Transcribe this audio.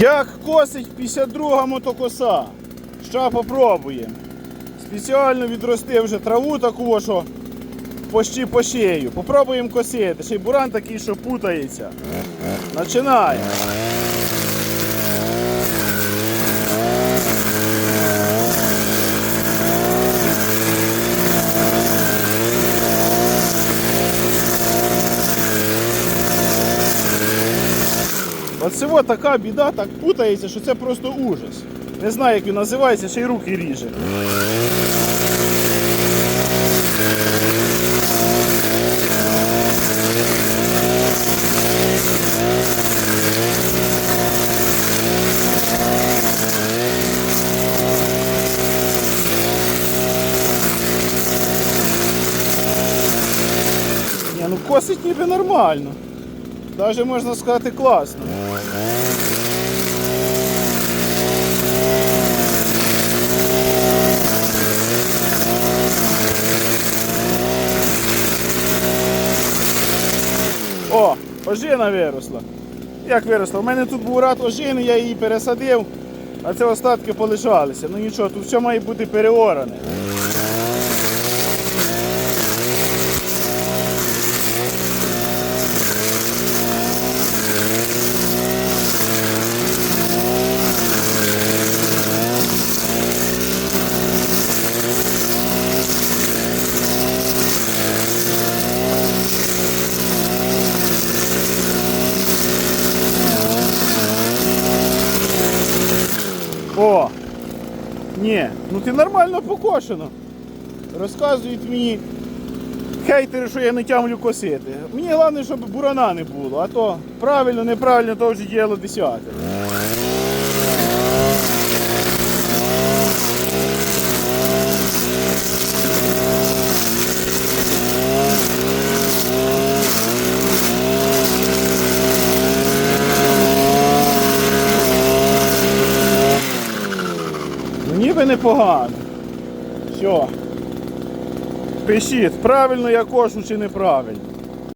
Як косить 52 мотокоса? Ща попробуємо. Спеціально відрости вже траву таку, що почти по шею. Попробуємо косити. Ще й буран такий, що путається. Починаємо. Оце от така біда так путається, що це просто ужас. Не знаю, як він називається, ще й руки ріже. Ні, ну косить ніби нормально. Даже можна сказати класно. О, ожина виросла. Як виросла? У мене тут був рад ожини, я її пересадив, а це остатки полишалися. Ну нічого, тут все має бути переоране. О! Ні, ну ти нормально покошено. Розказують мені хейтери, що я не тямлю косити. Мені головне, щоб бурана не було, а то правильно, неправильно, то вже діяло десяте. Ну ніби непогано. Все. Пишіть, правильно я кошу чи неправильно.